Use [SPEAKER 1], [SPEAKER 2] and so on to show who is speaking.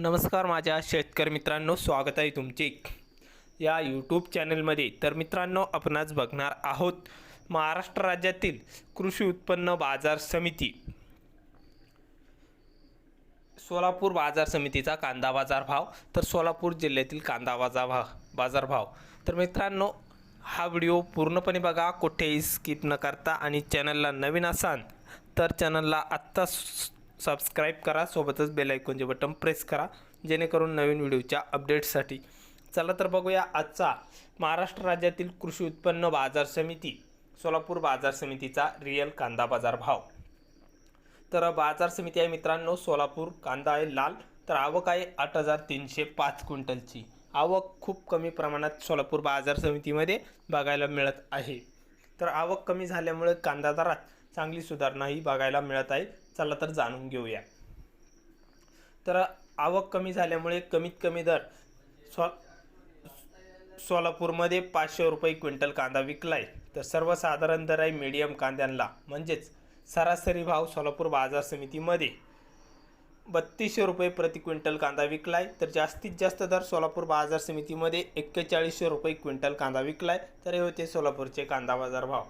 [SPEAKER 1] नमस्कार माझ्या शेतकरी मित्रांनो स्वागत आहे तुमचे. या यूट्यूब चॅनलमध्ये तर मित्रांनो आपणच बघणार आहोत महाराष्ट्र राज्यातील कृषी उत्पन्न बाजार समिती. सोलापूर बाजार समितीचा कांदा बाजार भाव तर सोलापूर जिल्ह्यातील कांदा बाजार भाव बाजार भाव. तर मित्रांनो हा व्हिडिओ पूर्णपणे बघा कुठेही स्किप न करता. आणि चॅनलला नवीन असाल तर चॅनलला आत्ता सबस्क्राईब करा सोबतच बेल आयकॉनचे बटन प्रेस करा जेणेकरून नवीन व्हिडिओच्या अपडेट्ससाठी चला तर बघूया आजचा महाराष्ट्र राज्यातील कृषी उत्पन्न बाजार समिती सोलापूर बाजार समितीचा रिअल कांदा बाजार भाव. तर बाजार समिती आहे मित्रांनो सोलापूर कांदा आहे लाल तर आवक आहे आठ हजार तीनशे पाच क्विंटलची. आवक खूप कमी प्रमाणात सोलापूर बाजार समितीमध्ये बघायला मिळत आहे. तर आवक कमी झाल्यामुळे कांदा दरात चांगली सुधारणाही बघायला मिळत आहे. चला तर जाणून घेऊया. तर आवक कमी झाल्यामुळे कमीत कमी दर स्व सोलापूरमध्ये पाचशे रुपये क्विंटल कांदा विकलाय. तर सर्वसाधारण दर आहे मीडियम कांद्यांना. म्हणजेच सरासरी भाव सोलापूर बाजार समितीमध्ये बत्तीसशे रुपये प्रति क्विंटल कांदा विकलाय. तर जास्तीत जास्त दर सोलापूर बाजार समितीमध्ये एक्केचाळीसशे रुपये क्विंटल कांदा विकलाय. तर हे होते सोलापूरचे कांदा बाजार भाव.